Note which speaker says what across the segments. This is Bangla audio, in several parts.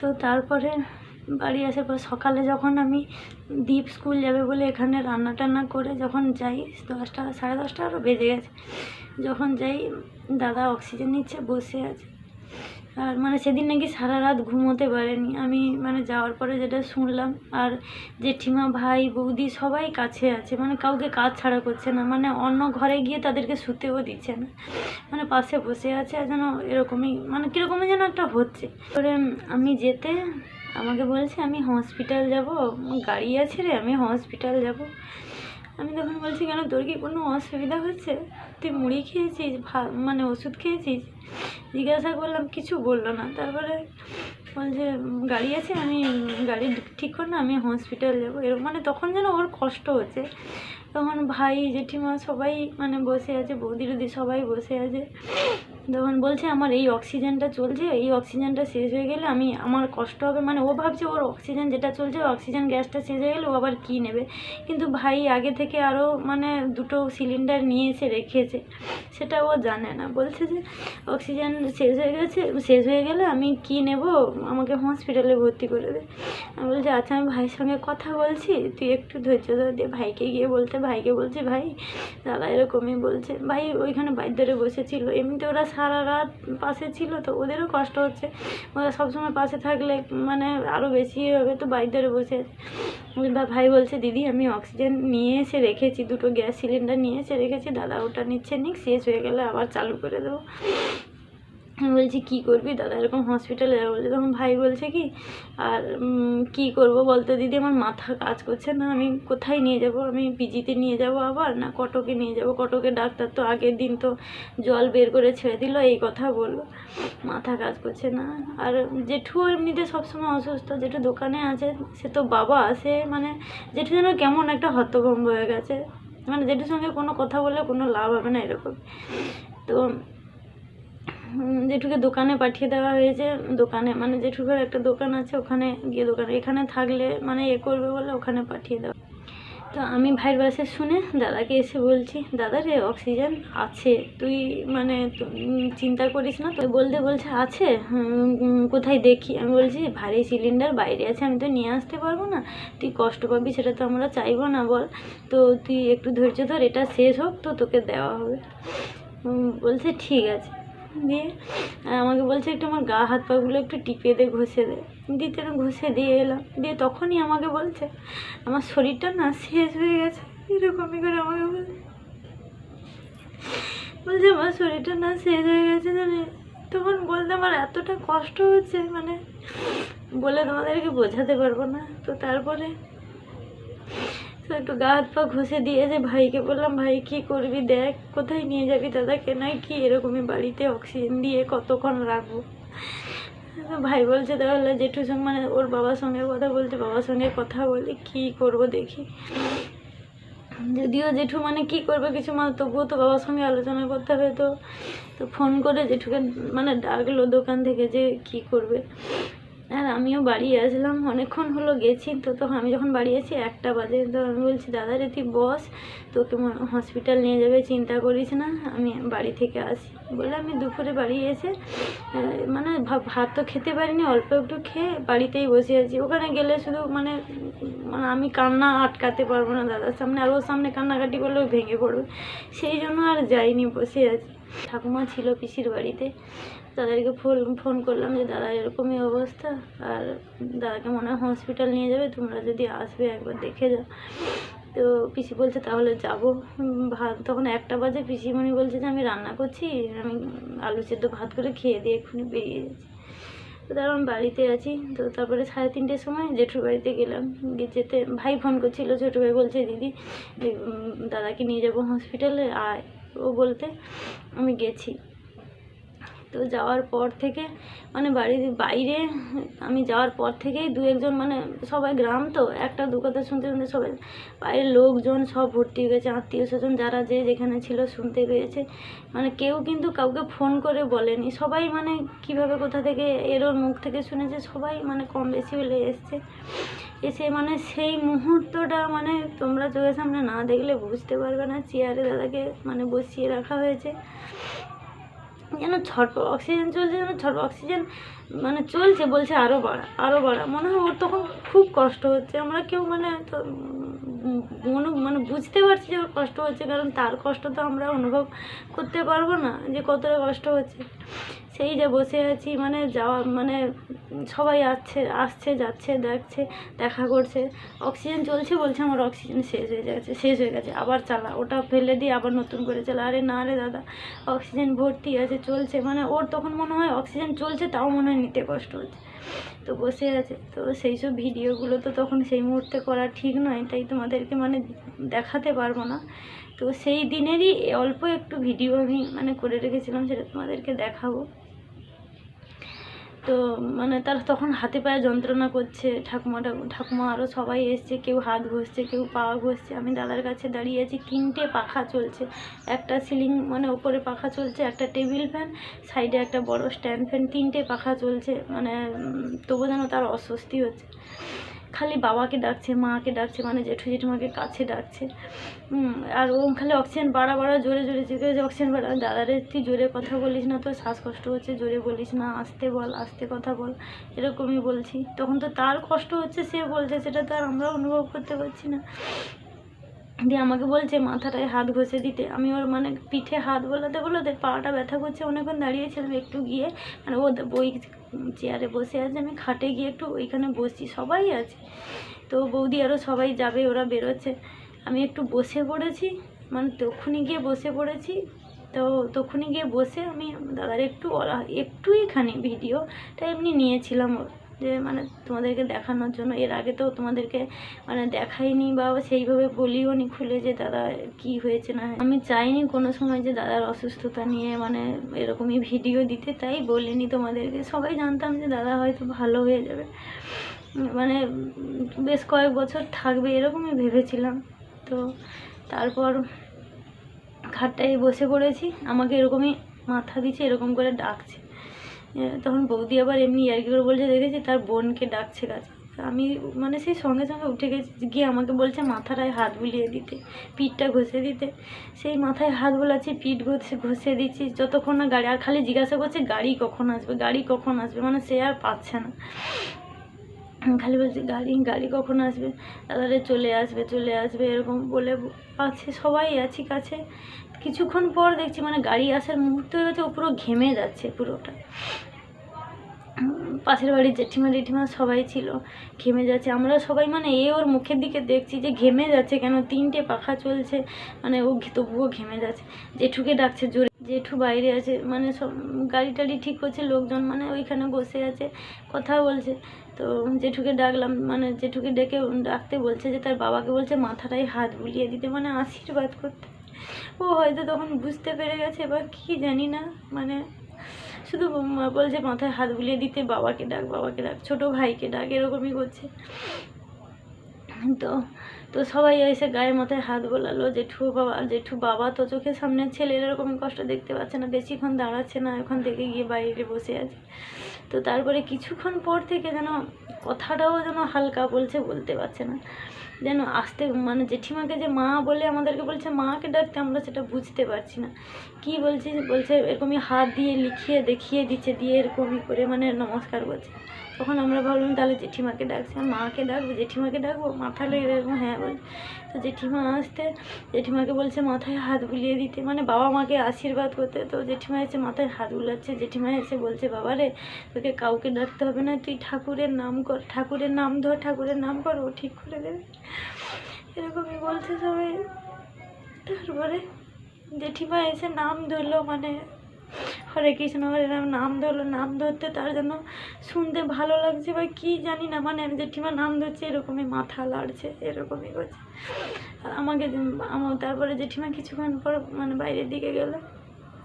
Speaker 1: তো তারপরে বাড়ি আসার পর সকালে যখন আমি দীপ স্কুল যাবে বলে এখানে রান্না টান্না করে যখন যাই, দশটা, সাড়ে দশটা আরও বেজে গেছে। যখন যাই, দাদা অক্সিজেন নিচ্ছে, বসে আছে। আর মানে সেদিন নাকি সারা রাত ঘুমোতে পারেনি। আমি মানে যাওয়ার পরে যেটা শুনলাম, আর জেঠিমা, ভাই, বৌদি সবাই কাছে আছে মানে কাউকে কাজ ছাড়া করছে না মানে অন্য ঘরে গিয়ে তাদেরকে শুতেও দিচ্ছে না। মানে পাশে বসে আছে, আর যেন এরকমই মানে কীরকমই যেন একটা হচ্ছে। পরে আমি যেতে, আমাকে বলছে, আমি হসপিটাল যাব, গাড়ি আছে রে, আমি হসপিটাল যাব। আমি তখন বলছি, কেন তোর কি কোনো অসুবিধা হচ্ছে তুই মুড়ি খেয়েছিস, ভা মানে ওষুধ খেয়েছিস? জিজ্ঞাসা করলাম, কিছু বলল না। তারপরে বলছে, গাড়ি আছে, আমি গাড়ি ঠিক কর না, আমি হসপিটাল যাব। এরকম মানে তখন যেন ওর কষ্ট হচ্ছে। তখন ভাই, জেঠিমা সবাই মানে বসে আছে বৌদি টৌদি সবাই বসে আছে। তখন বলছে আমার এই অক্সিজেনটা চলছে, এই অক্সিজেনটা শেষ হয়ে গেলে আমি, আমার কষ্ট হবে। মানে ও ভাবছে ওর অক্সিজেন যেটা চলছে অক্সিজেন গ্যাসটা শেষ হয়ে গেলে ও আবার কী নেবে? কিন্তু ভাই আগে থেকে আরও মানে দুটো সিলিন্ডার নিয়ে এসে রেখেছে। সেটা ও জানে না। বলছে যে, অক্সিজেন শেষ হয়ে গেছে, শেষ হয়ে গেলে আমি কি নেব? আমাকে হসপিটালে ভর্তি করে দে। আমি বলছি আচ্ছা আমি ভাইয়ের সঙ্গে কথা বলছি, তুই একটু ধৈর্য ধরে। দিয়ে ভাইকে গিয়ে বলতে, ভাইকে বলছি, ভাই, দাদা এরকমই বলছে। ভাই ওইখানে বাইর ধরে বসেছিল। এমনিতে ওরা সারা রাত পাশে ছিল তো ওদেরও কষ্ট হচ্ছে। ওরা সবসময় পাশে থাকলে মানে আরও বেশি হবে তো বাড়ি ধরে বসে বা ভাই বলছে, দিদি, আমি অক্সিজেন নিয়ে এসে রেখেছি, দুটো গ্যাস সিলিন্ডার নিয়ে এসে রেখেছি। দাদা ওটা নিচ্ছে, নিক, শেষ হয়ে গেলে আবার চালু করে দেবো। বলছি, কী করবি দাদা? এরকম হসপিটালে যাব বলছে, তখন ভাই বলছে কি, আর কী করব বলতে দিদি? আমার মাথা কাজ করছে না, আমি কোথায় নিয়ে যাব? আমি পিজিতে নিয়ে যাব আবার? না কটকে নিয়ে যাব? কটকে ডাক্তার তো আগের দিন তো জল বের করে ছেড়ে দিল, এই কথা বলল। মাথা কাজ করছে না। আর জেঠু এমনিতে সবসময় অসুস্থ। জেঠু দোকানে আছে, সে তো বাবা সে মানে জেঠু যেন কেমন একটা হতভম্ব হয়ে গেছে। মানে জেঠুর সঙ্গে কোনো কথা বললে কোনো লাভ হবে না এরকম। তো জেঠুকে দোকানে পাঠিয়ে দেওয়া হয়েছে। দোকানে মানে জেঠুর একটা দোকান আছে, ওখানে গিয়ে দোকানে, এখানে থাকলে মানে এ করবে বলে ওখানে পাঠিয়ে দেওয়া। তো আমি ভাইয়ের বাসে শুনে দাদাকে এসে বলছি, দাদা রে, অক্সিজেন আছে। তুই মানে চিন্তা করিস না তো? বলতে বলছে, আছে। কোথায় দেখি? আমি বলছি, ভারী সিলিন্ডার বাইরে আছে, আমি তো নিয়ে আসতে পারব না। তুই কষ্ট পাবি, সেটা তো আমরা চাইব না, বল। তো তুই একটু ধৈর্য ধর, এটা শেষ হোক, তো তোকে দেওয়া হবে। বলছে, ঠিক আছে। দিয়ে আমাকে বলছে একটু আমার গা হাত পাগুলো একটু টিপে দে, ঘষে দে। দিতে ঘষে দিয়ে এলাম, দিয়ে তখনই আমাকে বলছে, আমার শরীরটা না শেষ হয়ে গেছে। এরকমই করে আমাকে বলছে। বলছে, আমার শরীরটা না শেষ হয়ে গেছে জানে তখন বলতে আমার এতটা কষ্ট হচ্ছে মানে বলে তোমাদেরকে বোঝাতে পারব না। তো তারপরে তো একটু গা হাত পা ঘষে দিয়েছে ভাইকে বললাম, ভাই, কি করবি দেখ, কোথায় নিয়ে যাবি দাদাকে? নয় কি এরকমই বাড়িতে অক্সিজেন দিয়ে কতক্ষণ রাখব? ভাই বলছে, তাহলে জেঠুর সঙ্গে মানে ওর বাবার সঙ্গে কথা বলছে, বাবার সঙ্গে কথা বলে কি করব দেখি। যদিও জেঠু মানে কি করবে কিছু মানে তবুও তো বাবার সঙ্গে আলোচনা করতে হবে তো তো ফোন করে জেঠুকে মানে ডাকলো দোকান থেকে যে কি করবে। আর আমিও বাড়ি আসলাম। অনেকক্ষণ হলো গেছি, তো তো আমি যখন বাড়ি আছি একটা বাজে, তো আমি বলছি, দাদা রে, তুই বস, তোকে হসপিটাল নিয়ে যাবে, চিন্তা করিস না, আমি বাড়ি থেকে আসি। বলে আমি দুপুরে বাড়ি এসে মানে ভাত তো খেতে পারিনি, অল্প একটু খেয়ে বাড়িতেই বসে আছি। ওখানে গেলে শুধু মানে মানে আমি কান্না আটকাতে পারব না দাদার সামনে, আর ওর সামনে কান্নাকাটি করলে ভেঙে পড়বে। সেই জন্য আর যাইনি, বসে আছি। ঠাকুমা ছিল পিসির বাড়িতে। তাদেরকে ফোন ফোন করলাম যে, দাদা, এরকমই অবস্থা। আর দাদাকে মনে হয় হসপিটাল নিয়ে যাবে। তোমরা যদি আসবে একবার দেখে যাও। তো পিসি বলছে, তাহলে যাব। ভাত, তখন একটা বাজে পিসিমণি বলছে যে, আমি রান্না করছি। আমি আলু সেদ্ধ ভাত করে খেয়ে দিয়ে এক্ষুনি বেরিয়ে যাচ্ছি তো তারপর আমি বাড়িতে আছি। তো তারপরে সাড়ে তিনটের সময় জেঠুর বাড়িতে গেলাম। গিয়ে যেতে, ভাই ফোন করছিল ছোটো ভাই বলছে, দিদি দাদাকে নিয়ে যাব হসপিটালে আয় ও বলতে, আমি গেছি। তো যাওয়ার পর থেকে মানে বাড়ির বাইরে আমি যাওয়ার পর থেকেই দু একজন মানে সবাই গ্রাম তো, একটা দু কথা শুনতে শুনতে সবাই, বাইরের লোকজন সব ভর্তি হয়ে গেছে, আত্মীয় স্বজন যারা যে যেখানে ছিল শুনতে পেয়েছে। মানে কেউ কিন্তু কাউকে ফোন করে বলেনি, সবাই মানে কীভাবে কোথা থেকে এর ওর মুখ থেকে শুনেছে, সবাই মানে কম বেশি হলে এসছে। এসে মানে সেই মুহূর্তটা মানে তোমরা চোখের সামনে না দেখলে বুঝতে পারবে না, চেয়ারে দাদাকে মানে বসিয়ে রাখা হয়েছে। যেন ছট অক্সিজেন চলছে যেন ছট অক্সিজেন মানে চলছে বলছে আরও বাড়া আরও বাড়া। মনে হয় ওর তখন খুব কষ্ট হচ্ছে। আমরা কেউ মানে মনে মানে বুঝতে পারছি যে ওর কষ্ট হচ্ছে, কারণ তার কষ্ট তো আমরা অনুভব করতে পারব না যে কতটা কষ্ট হচ্ছে। সেই যে বসে আছি মানে যাওয়া মানে সবাই আসছে আসছে, যাচ্ছে, দেখছে, দেখা করছে। অক্সিজেন চলছে বলছে আমার অক্সিজেন শেষ হয়ে যাচ্ছে শেষ হয়ে গেছে। আবার চালা, ওটা ফেলে দিয়ে আবার নতুন করে চালা। আরে না রে দাদা, অক্সিজেন ভর্তি আছে, চলছে। মানে ওর তখন মনে হয় অক্সিজেন চলছে, তাও মনে হয় নিতে কষ্ট হচ্ছে। তো বসে আছে। তো সেই সব ভিডিওগুলো তো তখন সেই মুহূর্তে করা ঠিক নয়, তাই তোমাদেরকে মানে দেখাতে পারব না। তো সেই দিনেরই অল্প একটু ভিডিও আমি মানে করে রেখেছিলাম, সেটা তোমাদেরকে দেখাবো। তো মানে তার তখন হাতে পায়ে যন্ত্রণা করছে, ঠাকুমাটা, ঠাকুমা আরও সবাই এসছে, কেউ হাত ঘষছে, কেউ পা ঘষছে। আমি দাদার কাছে দাঁড়িয়ে আছি, তিনটে পাখা চলছে। একটা সিলিং মানে ওপরে পাখা চলছে, একটা টেবিল ফ্যান, সাইডে একটা বড় স্ট্যান্ড ফ্যান, তিনটে পাখা চলছে। মানে তবু যেন তার অস্বস্তি হচ্ছে। খালি বাবাকে ডাকছে, মাকে ডাকছে মানে জেঠু জেঠুমাকে কাছে ডাকছে। আর ও খালি অক্সিজেন বাড়া বাড়া জোরে জোরে জিজ্ঞেস অক্সিজেন বাড়া দাদারে তুই জোরে কথা বলিস না, তোর শ্বাসকষ্ট হচ্ছে, জোরে বলিস না, আসতে বল, আসতে কথা বল। এরকমই বলছি। তখন তো তার কষ্ট হচ্ছে, সে বলছে, সেটা তো আর আমরা অনুভব করতে পারছি না। দিয়ে আমাকে বলছে, মাথাটায় হাত ঘষে দিতে। আমি ওর মানে পিঠে হাত বোলাতে বোলাতে পাটা ব্যথা করছে। অনেকক্ষণ দাঁড়িয়েছিলাম একটু গিয়ে মানে ও ওই চেয়ারে বসে আছে। আমি খাটে গিয়ে একটু ওইখানে বসছি। সবাই আছে। তো বৌদি আরও সবাই যাবে, ওরা বেরোচ্ছে। আমি একটু বসে পড়েছি। মানে তখনই গিয়ে বসে পড়েছি। তো তখনই গিয়ে বসে আমি দাদার একটু একটুইখানি ভিডিওটা এমনি নিয়েছিলাম। ওর যে মানে তোমাদেরকে দেখানোর জন্য। এর আগে তো তোমাদেরকে মানে দেখাইনি বা সেইভাবে বলিও নি খুলে যে, দাদা, কি হয়েছে না আমি চাইনি কোনো সময় যে দাদার অসুস্থতা নিয়ে মানে এরকমই ভিডিও দিতে, তাই বলিনি তোমাদেরকে। সবাই জানতাম যে দাদা হয়তো ভালো হয়ে যাবে। মানে বেশ কয়েক বছর থাকবে এরকমই ভেবেছিলাম। তো তারপর খাটটায় বসে পড়েছি। আমাকে এরকমই মাথা দিচ্ছে, এরকম করে ডাকছে। তখন বৌদি আবার এমনি ইয়ার্কি করে বলছে, দেখেছি তার বোনকে ডাকছে কাছে। আমি মানে সেই সঙ্গে সঙ্গে উঠে গেছি, গিয়ে আমাকে বলছে মাথাটায় হাত বুলিয়ে দিতে, পিঠটা ঘষে দিতে। সেই মাথায় হাত বোলাচ্ছি, পিঠ ঘষে ঘষে দিচ্ছি, যতক্ষণ না গাড়ি, আর খালি জিজ্ঞাসা করছে, গাড়ি কখন আসবে? গাড়ি কখন আসবে? মানে সে আর পাচ্ছে না। খালি বলছে, গাড়ি গাড়ি কখন আসবে? দাদারে চলে আসবে চলে আসবে, এরকম বলে, আছে সবাই, আছি কাছে। কিছুক্ষণ পর দেখছি মানে গাড়ি আসার মুহূর্ত গেছে, ও পুরো ঘেমে যাচ্ছে পুরোটা। পাশের বাড়ির জেঠিমা জেঠিমা সবাই ছিল, ঘেমে যাচ্ছে। আমরা সবাই মানে এ ওর মুখের দিকে দেখছি যে ঘেমে যাচ্ছে কেন? তিনটে পাখা চলছে মানে ও তবুও ঘেমে যাচ্ছে। জেঠুকে ডাকছে, জোরে। জেঠু বাইরে আছে মানে সব গাড়ি টাড়ি ঠিক করছে, লোকজন মানে ওইখানে বসে আছে, কথা বলছে। তো জেঠুকে ডাকলাম মানে জেঠুকে ডেকে ডাকতে বলছে যে তার বাবাকে বলছে, মাথাটায় হাত বুলিয়ে দিতে মানে আশীর্বাদ করতে। ও হয়তো তখন বুঝতে পেরে গেছে, এবার কি জানি না মানে শুধু বলছে মাথায় হাত বুলিয়ে দিতে, বাবাকে ডাক বাবাকে ডাক, ছোট ভাইকে ডাক, এরকমই করছে। তো তো সবাই এসে গায়ে মাথায় হাত বোলালো, জেঠু বাবা জেঠু বাবা তো চোখের সামনে ছেলে এরকমই কষ্ট দেখতে পাচ্ছে না, বেশিক্ষণ দাঁড়াচ্ছে না, ওখান থেকে গিয়ে বাইরে বসে আছে। তো তারপরে কিছুক্ষণ পর থেকে যেন কথাটাও যেন হালকা বলছে, বলতে পারছে না। যেন আসতে মানে জেঠিমাকে যে মা বলে আমাদেরকে বলছে, মাকে ডাকতে আমরা সেটা বুঝতে পারছি না। কি বলছে? বলছে এরকমই হাত দিয়ে লিখিয়ে দেখিয়ে দিচ্ছে, দিয়ে এরকমই করে মানে নমস্কার করছে তখন আমরা ভাবলাম, তাহলে জেঠিমাকে ডাকছি আর মাকে ডাকবো, জেঠিমাকে ডাকবো? মাথা লেগে এরকম হ্যাঁ বল। তো জেঠিমা আসতে, জেঠিমাকে বলছে, মাথায় হাত বুলিয়ে দিতে। মানে বাবা মাকে আশীর্বাদ করতে। তো জেঠিমা এসে মাথায় হাত বুলাচ্ছে। জেঠিমা এসে বলছে বাবা রে তোকে কাউকে ডাকতে হবে না, তুই ঠাকুরের নাম কর, ঠাকুরের নাম ধর, ঠাকুরের নাম কর, ও ঠিক করে দেবে। এরকমই বলছে সবাই। তারপরে জেঠিমা এসে নাম ধরলো মানে হরে কৃষ্ণ হরে রাম, নাম ধরলো, নাম ধরতে তার জন্য শুনতে ভালো লাগছে বা কি জানি না মানে আমি জেঠিমা, নাম ধরছে, এরকমই মাথা লাড়ছে, এরকমই করছে। আর আমাকে আমার তারপরে জেঠিমা কিছুক্ষণ পর মানে বাইরের দিকে গেল,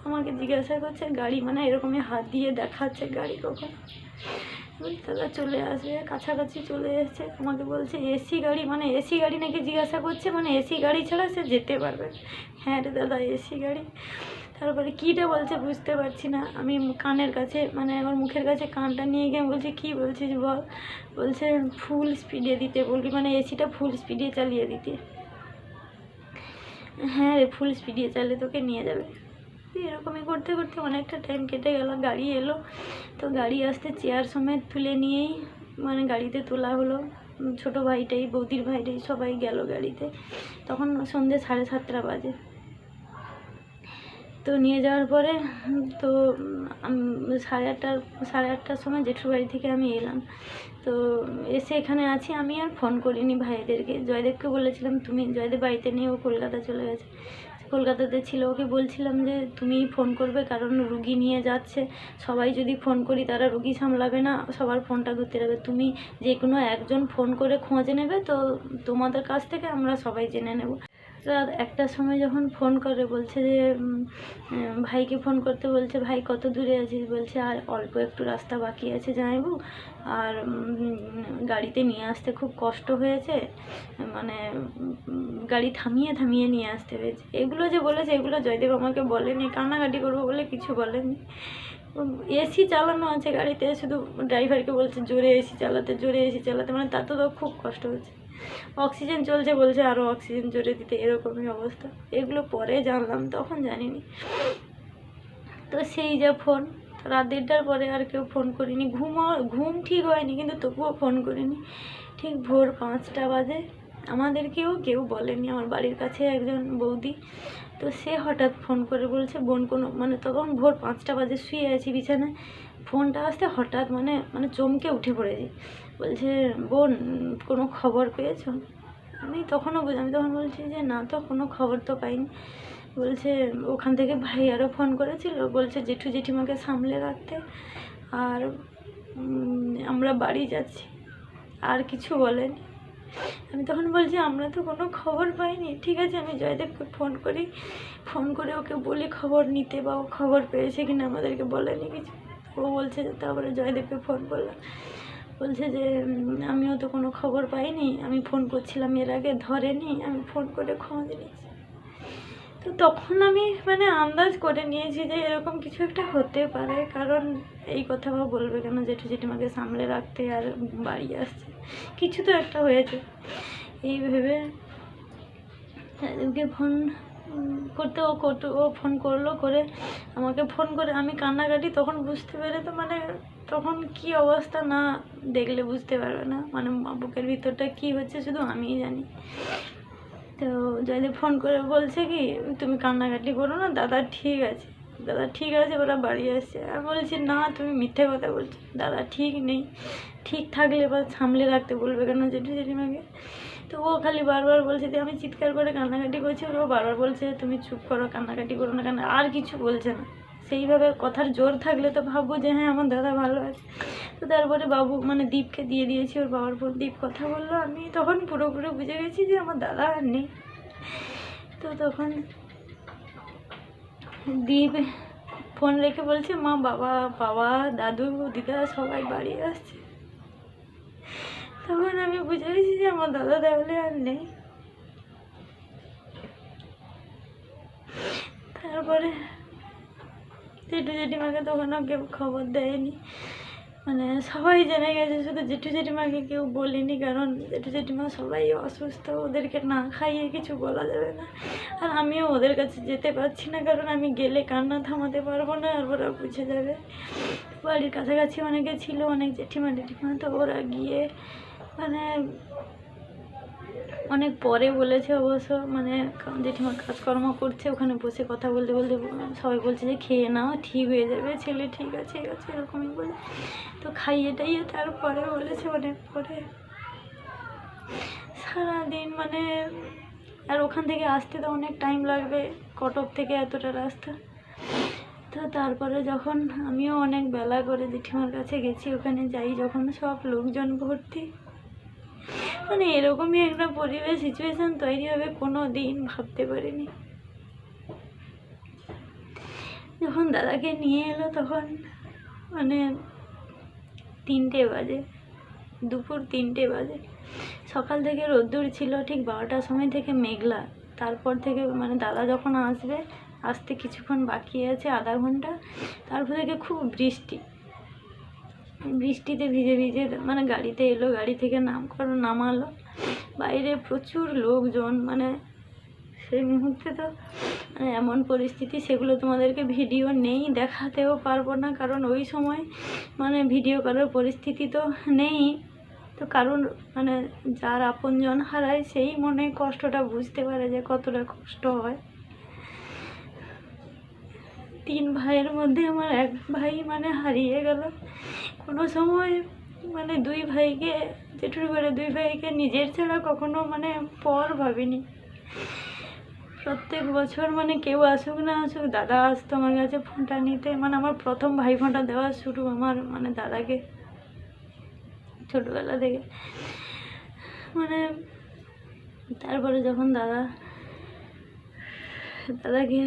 Speaker 1: আমাকে জিজ্ঞাসা করছে, গাড়ি মানে এরকমই হাত দিয়ে দেখাচ্ছে গাড়ি কখন? দাদা চলে আসবে, কাছাকাছি চলে এসেছে, আমাকে বলছে, এসি গাড়ি মানে এসি গাড়ি নাকি জিজ্ঞাসা করছে মানে এসি গাড়ি ছাড়া সে যেতে পারবে হ্যাঁ রে দাদা, এসি গাড়ি। তারপরে কীটা বলছে বুঝতে পারছি না। আমি কানের কাছে মানে আমার মুখের কাছে কানটা নিয়ে গিয়ে বলছি, কী বলছিস বল? বলছে, ফুল স্পিডে দিতে বলবি মানে এসিটা ফুল স্পিডে চালিয়ে দিতে। হ্যাঁ রে ফুল স্পিডে চালিয়ে তোকে নিয়ে যাবে। এরকমই করতে করতে অনেকটা টাইম কেটে গেল, গাড়ি এলো। তো গাড়ি আসতে চেয়ার সমেত তুলে নিয়েই মানে গাড়িতে তোলা হলো। ছোটো ভাইটাই, বৌদির ভাইটাই সবাই গেল গাড়িতে। তখন সন্ধ্যে সাড়ে সাতটা বাজে। তো নিয়ে যাওয়ার পরে, তো সাড়ে আটটার সাড়ে আটটার সময় জেঠুর বাড়ি থেকে আমি এলাম। তো এসে এখানে আছি, আমি আর ফোন করিনি ভাইদেরকে। জয়দেবকে বলেছিলাম, তুমি জয়দেব বাড়িতে নেই, ও কলকাতা চলে গেছে। কলকাতাতে ছিল, ওকে বলছিলাম যে তুমি ফোন করবে, কারণ রুগী নিয়ে যাচ্ছে। সবাই যদি ফোন করি, তারা রুগী সামলাবে না, সবার ফোনটা ধরতে হবে তুমি যে কোনো একজন ফোন করে খোঁজ নেবে, তো তোমাদের কাছ থেকে আমরা সবাই জেনে নেব। রাত একটার সময় যখন ফোন করে, বলছে যে ভাইকে ফোন করতে বলছে, ভাই, কত দূরে আছিস? বলছে, আর অল্প একটু রাস্তা বাকি আছে জানাইবু আর গাড়িতে নিয়ে আসতে খুব কষ্ট হয়েছে। মানে গাড়ি থামিয়ে থামিয়ে নিয়ে আসতে হয়েছে। এগুলো যে বলেছে, এগুলো জয়দেব আমাকে বলেনি, কান্নাকাটি করব বলে কিছু বলেনি। এসি চালানো আছে গাড়িতে, শুধু ড্রাইভারকে বলছে, জোরে এসি চালাতে, জোরে এসি চালাতে। মানে তাতে তো খুব কষ্ট হচ্ছে। অক্সিজেন চলছে বলছে আরও অক্সিজেন জোরে দিতে এরকমই অবস্থা। এগুলো পরে জানলাম, তখন জানিনি। তো সেই যা ফোন, রাত দেড়টার পরে আর কেউ ফোন করিনি। ঘুমও ঘুম ঠিক হয়নি, কিন্তু তবুও ফোন করিনি। ঠিক ভোর পাঁচটা বাজে। আমাদেরকেও কেউ বলেনি। আমার বাড়ির কাছে একজন বৌদি, তো সে হঠাৎ ফোন করে বলছে, বোন কোনো মানে তখন ভোর পাঁচটা বাজে, শুয়ে আছি বিছানায়। ফোনটা আসতে হঠাৎ মানে মানে চমকে উঠে পড়েছি। বলছে, বোন, কোনো খবর পেয়েছ? আমি তখনও আমি তখন বলছি যে, না তো, কোনো খবর তো পাইনি। বলছে, ওখান থেকে ভাই আরও ফোন করেছিল। বলছে, জেঠু জেঠিমাকে সামলে রাখতে। আর আমরা বাড়ি যাচ্ছি। আর কিছু বলেনি। আমি তখন বলছি, আমরা তো কোনো খবর পাইনি। ঠিক আছে, আমি জয়দেবকে ফোন করি। ফোন করে ওকে বলি, খবর নিতে বা ও খবর পেয়েছে কিনা আমাদেরকে বলেনি কিছু। ও বলছে যে তারপরে জয়দেবকে ফোন করলাম। বলছে যে আমিও তো কোনো খবর পাইনি, আমি ফোন করছিলাম এর আগে, ধরেনি, আমি ফোন করে খোঁজ নিয়েছি তো তখন আমি মানে আন্দাজ করে নিয়েছি যে এরকম কিছু একটা হতে পারে, কারণ এই কথা বা বলবে কেন, জেঠু জেঠিমাকে সামলে রাখতে আর বাড়ি আসছে, কিছু তো একটা হয়েছে। এই ভেবে ফোন করতে ও করতে, ও ফোন করল করে আমাকে ফোন করে, আমি কান্নাকাটি তখন বুঝতে পেরে তো মানে তখন কি অবস্থা না দেখলে বুঝতে পারবে না। মানে বুকের ভিতরটা কি হচ্ছে শুধু আমিই জানি। তো জয়দেব ফোন করে বলছে কি, তুমি কান্নাকাটি করো না, দাদা ঠিক আছে, দাদা ঠিক আছে, ওরা বাড়ি আসছে। আর বলছি, না, তুমি মিথ্যে কথা বলছো, দাদা ঠিক নেই, ঠিক থাকলে বা সামলে রাখতে বলবে কেন জেঠু জেঠিমাকে? তো ও খালি বারবার বলছে যে, আমি চিৎকার করে কান্নাকাটি করছি। ও বারবার বলছে, তুমি চুপ করো, কান্নাকাটি করো না, কেন? আর কিছু বলছে না। সেইভাবে কথার জোর থাকলে তো ভাববো যে হ্যাঁ আমার দাদা ভালো আছে। তো তারপরে বাবু মানে দীপকে দিয়ে দিয়েছি, ওর বাবার ফোন দীপ কথা বলল। আমি তখন পুরোপুরি বুঝে গেছি যে, আমার দাদা আর নেই। তো তখন দীপ ফোন রেখে বলছে, মা, বাবা বাবা, দাদু, দিদা সবাই বাড়ি আসছে। তখন আমি বুঝে গেছি যে আমার দাদা তাহলে আর নেই। তারপরে জেঠু জেঠিমাকে তখনও কেউ খবর দেয়নি। মানে সবাই জেনে গেছে, শুধু জেঠু জেঠিমাকে কেউ বলিনি, কারণ জেঠু জেঠিমা সবাই অসুস্থ, ওদেরকে না খাইয়ে কিছু বলা যাবে না। আর আমিও ওদের কাছে যেতে পারছি না, কারণ আমি গেলে কান্না থামাতে পারব না, আর ওরা বুঝে যাবে। বাড়ির কাছাকাছি অনেকে ছিল, অনেক জেঠিমা জেঠিমা, তো ওরা গিয়ে মানে অনেক পরে বলেছে অবশ্য মানে কা- জেঠিমা কাজকর্ম করছে, ওখানে বসে কথা বলতে বলতে সবাই বলছে যে খেয়ে নাও, ঠিক হয়ে যাবে, ছেলে ঠিক আছে ঠিক আছে, এরকমই বলে। তো খাইয়ে টাইয়ে তারপরে বলেছে অনেক পরে। সারাদিন মানে আর ওখান থেকে আসতে তো অনেক টাইম লাগবে, কটক থেকে এতটা রাস্তা। তো তারপরে যখন আমিও অনেক বেলা করে জেঠিমার কাছে গেছি, ওখানে যাই যখন সব লোকজন ভর্তি। মানে এরকমই একটা পরিবেশ সিচুয়েশান তৈরি হবে কোনো দিন ভাবতে পারিনি। যখন দাদাকে নিয়ে এলো তখন মানে তিনটে বাজে, দুপুর তিনটে বাজে। সকাল থেকে রোদ্দুর ছিল, ঠিক বারোটার সময় থেকে মেঘলা। তারপর থেকে মানে দাদা যখন আসবে, আসতে কিছুক্ষণ বাকি আছে, আধা ঘণ্টা। তারপর থেকে খুব বৃষ্টি। বৃষ্টিতে ভিজে ভিজে মানে গাড়িতে এলো, গাড়ি থেকে নাম করো, নামালো। বাইরে প্রচুর লোকজন মানে সেই মুহূর্তে তো মানে এমন পরিস্থিতি, সেগুলো তোমাদেরকে ভিডিও নেই, দেখাতেও পারব না, কারণ ওই সময় মানে ভিডিও করার পরিস্থিতি তো নেই। তো কারণ মানে যার আপনজন হারায়, সেই মনে কষ্টটা বুঝতে পারে যে কতটা কষ্ট হয়। তিন ভাইয়ের মধ্যে আমার এক ভাই মানে হারিয়ে গেল। কোনো সময় মানে দুই ভাইকে, জেঠুর করে দুই ভাইকে নিজের ছাড়া কখনো মানে পর ভাবিনি। প্রত্যেক বছর মানে কেউ আসুক না আসুক, দাদা আসতো আমার কাছে ফোনটা নিতে। মানে আমার প্রথম ভাই ফোনটা দেওয়া শুরু আমার মানে দাদাকে, ছোটোবেলা থেকে। মানে তারপরে যখন দাদা, দাদাকে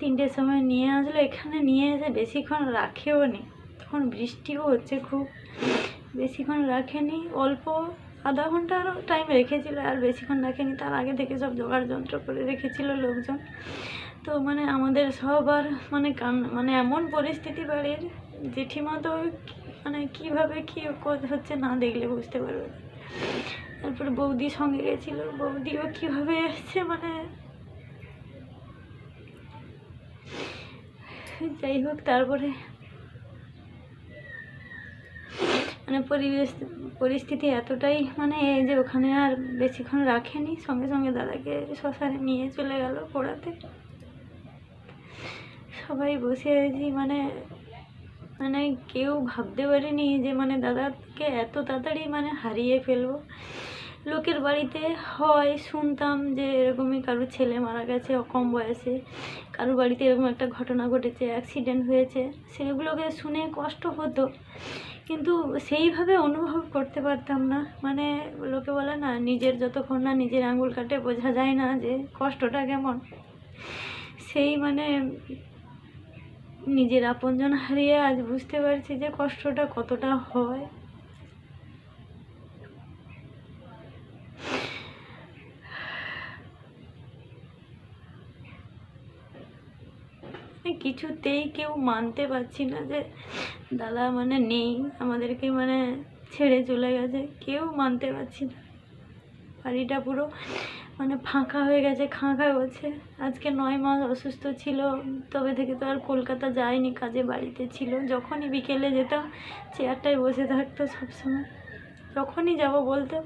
Speaker 1: তিনটের সময় নিয়ে আসলো, এখানে নিয়ে এসে বেশিক্ষণ রাখেও নি। তখন বৃষ্টিও হচ্ছে খুব। বেশিক্ষণ রাখেনি, অল্প আধা ঘণ্টা আরও টাইম রেখেছিল, আর বেশিক্ষণ রাখেনি। তার আগে থেকে সব জোগাড় যন্ত্র করে রেখেছিল লোকজন। তো মানে আমাদের সব আর মানে কান মানে এমন পরিস্থিতি বাড়ির জেঠিমা তো মানে কীভাবে কী হচ্ছে না দেখলে বুঝতে পারবে তারপরে বৌদি সঙ্গে গেছিল, বৌদিও কীভাবে এসছে মানে যাই হোক, তারপরে মানে পরিবেশ পরিস্থিতি এতটাই মানে যে ওখানে আর বেশিক্ষণ রাখেনি, সঙ্গে সঙ্গে দাদাকে শ্মশানে নিয়ে চলে গেল পোড়াতে। সবাই বসে আছি মানে মানে কেউ ভাবতে পারেনি যে মানে দাদাকে এত তাড়াতাড়ি মানে হারিয়ে ফেলব। লোকের বাড়িতে হয়, শুনতাম যে এরকমই কারোর ছেলে মারা গেছে কম বয়সে। কারোর বাড়িতে এরকম একটা ঘটনা ঘটেছে অ্যাক্সিডেন্ট হয়েছে, সেগুলোকে শুনে কষ্ট হতো। কিন্তু সেইভাবে অনুভব করতে পারতাম না। মানে লোকে বলে না, নিজের যতক্ষণ না নিজের আঙুল কাটে, বোঝা যায় না যে কষ্টটা কেমন। সেই মানে নিজের আপনজন হারিয়ে আজ বুঝতে পারছি যে কষ্টটা কতটা হয়। কিছুতেই কেউ মানতে পারছি না যে দাদা মানে নেই, আমাদেরকে মানে ছেড়ে চলে গেছে, কেউ মানতে পারছি না। বাড়িটা পুরো মানে ফাঁকা হয়ে গেছে খাঁ খাঁ করছে আজকে নয় মাস অসুস্থ ছিল, তবে থেকে তো আর কলকাতা যায়নি, কাজে বাড়িতে ছিল। যখনই বিকেলে যেতাম, চেয়ারটায় বসে থাকতো সবসময়। যখনই যাব বলতো,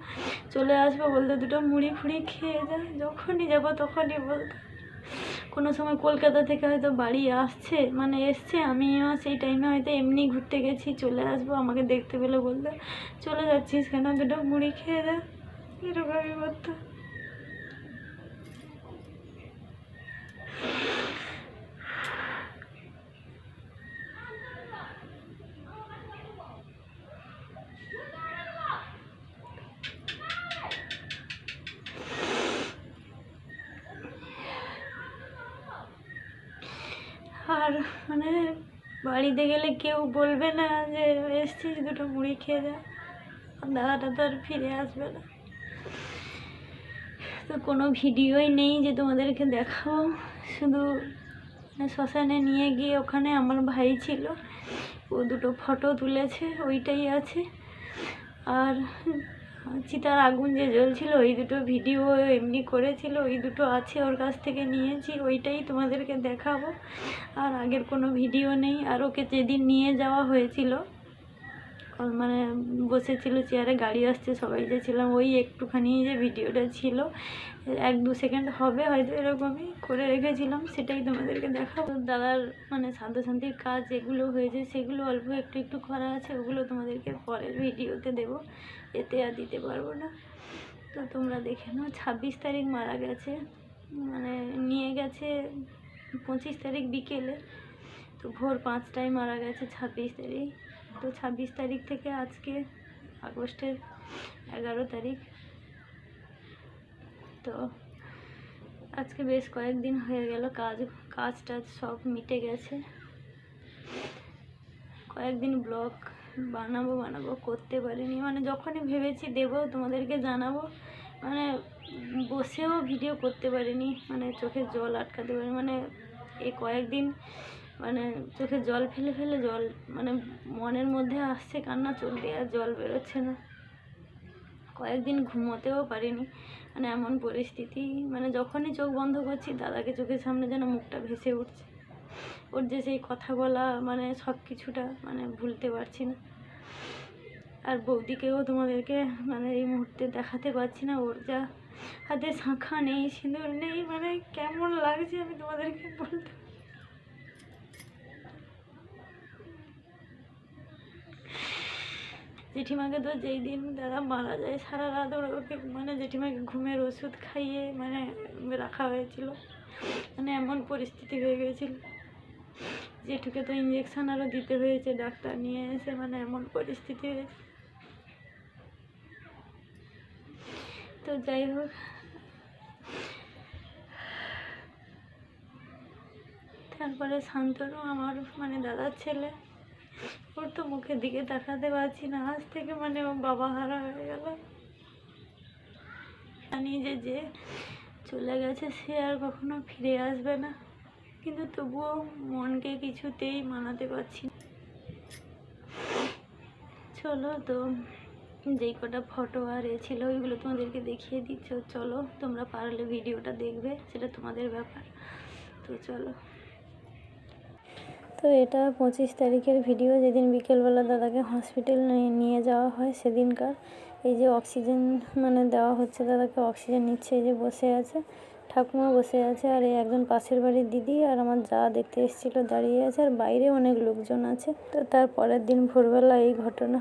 Speaker 1: চলে আসব বলতো, দুটো মুড়ি ফুড়ি খেয়ে যা। যখনই যাব তখনই বলতো। কোনো সময় কলকাতা থেকে হয়তো বাড়ি আসছে মানে এসছে, আমিও সেই টাইমে হয়তো এমনি ঘুরতে গেছি, চলে আসব, আমাকে দেখতে পেলে বলতো চলে যাচ্ছিস কেন? দুটো মুড়ি খেয়ে যা। এরকমই করতো আর মানে বাড়িতে গেলে কেউ বলবে না যে, এসছিস দুটো মুড়ি খেয়ে যা। দাদাটা তো আর ফিরে আসবে না। তো কোনো ভিডিওই নেই যে তোমাদেরকে দেখাবো। শুধু মানে শ্মশানে নিয়ে গিয়ে ওখানে আমার ভাই ছিল। ও দুটো ফটো তুলেছে, ওইটাই আছে। আর চিতার আগুন যে জ্বলছিল ওই দুটো ভিডিও এমনি করেছিল ওই দুটো আছে ওর কাছ থেকে নিয়েছি, ওইটাই তোমাদেরকে দেখাবো। আর আগের কোনো ভিডিও নেই, আর ওকে যেদিন নিয়ে যাওয়া হয়েছিল মানে বসেছিল চেয়ারে, গাড়ি আসছে, সবাই যে ছিলাম, ওই একটুখানি যে ভিডিওটা ছিল এক দু সেকেন্ড হবে, হয়তো এরকমই করে রেখেছিলাম, সেটাই তোমাদেরকে দেখাবো। দাদার মানে শান্ত শান্তির কাজ যেগুলো হয়েছে, সেগুলো অল্প একটু একটু করা আছে, ওগুলো তোমাদেরকে পরের ভিডিওতে দেবো। এতে আর দিতে পারব না। তো তোমরা দেখে নাও, ছাব্বিশ তারিখ মারা গেছে মানে নিয়ে গেছে পঁচিশ তারিখ বিকেলে। তো ভোর পাঁচটায় মারা গেছে ছাব্বিশ তারিখ। তো ছাব্বিশ তারিখ থেকে আজকে আগস্টের এগারো তারিখ। তো আজকে বেশ কয়েকদিন হয়ে গেল কাজ কাজ টাজ সব মিটে গেছে। কয়েকদিন ব্লগ বানাবো বানাবো, করতে পারিনি। মানে যখনই ভেবেছি দেবো, তোমাদেরকে জানাব মানে বসেও ভিডিও করতে পারিনি মানে চোখে জল আটকাতে পারি মানে এই কয়েকদিন মানে চোখে জল ফেলে ফেলে জল মানে মনের মধ্যে আসছে কান্না দিয়ে আর জল বেরোচ্ছে না। কয়েকদিন ঘুমোতেও পারিনি। মানে এমন পরিস্থিতি মানে যখনই চোখ বন্ধ করছি, দাদাকে চোখের সামনে যেন মুখটা ভেসে উঠছে। ওর যে সেই কথা বলা মানে সব কিছুটা মানে ভুলতে পারছি না। আর বৌদিকেও তোমাদেরকে মানে এই মুহূর্তে দেখাতে পারছি না, ওর যা হাতে শাঁখা নেই, সিঁদুর নেই মানে কেমন লাগছে আমি তোমাদেরকে বলতে জেঠিমাকে তো যেই দিন দাদা মারা যায়, সারা রাত ওকে মানে জেঠিমাকে ঘুমের ওষুধ খাইয়ে মানে রাখা হয়েছিল। মানে এমন পরিস্থিতি হয়ে গিয়েছিল। জেঠুকে তো ইঞ্জেকশন আরও দিতে হয়েছে, ডাক্তার নিয়ে এসে মানে এমন পরিস্থিতি হয়েছে। তো যাই হোক। তারপরে শান্তনু আমার মানে দাদার ছেলে। ওর তো মুখের দিকে তাকাতে পারছি না। আজ থেকে মানে ও বাবা হারা হয়ে গেল। জানি যে যে চলে গেছে, সে আর কখনো ফিরে আসবে না। কিন্তু তবুও মনকে কিছুতেই মানাতে পারছি না। চলো তো, যেই কটা ফটো আর এ ছিল, ওইগুলো তোমাদেরকে দেখিয়ে দিচ্ছ। চলো, তোমরা পারলে ভিডিওটা দেখবে, সেটা তোমাদের ব্যাপার। তো চলো। তো এটা পঁচিশ তারিখের ভিডিও যেদিন বিকেলবেলা দাদাকে হসপিটাল নিয়ে যাওয়া হয় সেদিনকার। এই যে অক্সিজেন মানে দেওয়া হচ্ছে, দাদাকে অক্সিজেন নিচ্ছে, এই যে বসে আছে। ঠাকুমা বসে আছে, আর এই একজন পাশের বাড়ির দিদি আর আমার যা দেখতে এসেছিল, দাঁড়িয়ে আছে, আর বাইরে অনেক লোকজন আছে। তো তার পরের দিন ভোরবেলা এই ঘটনা।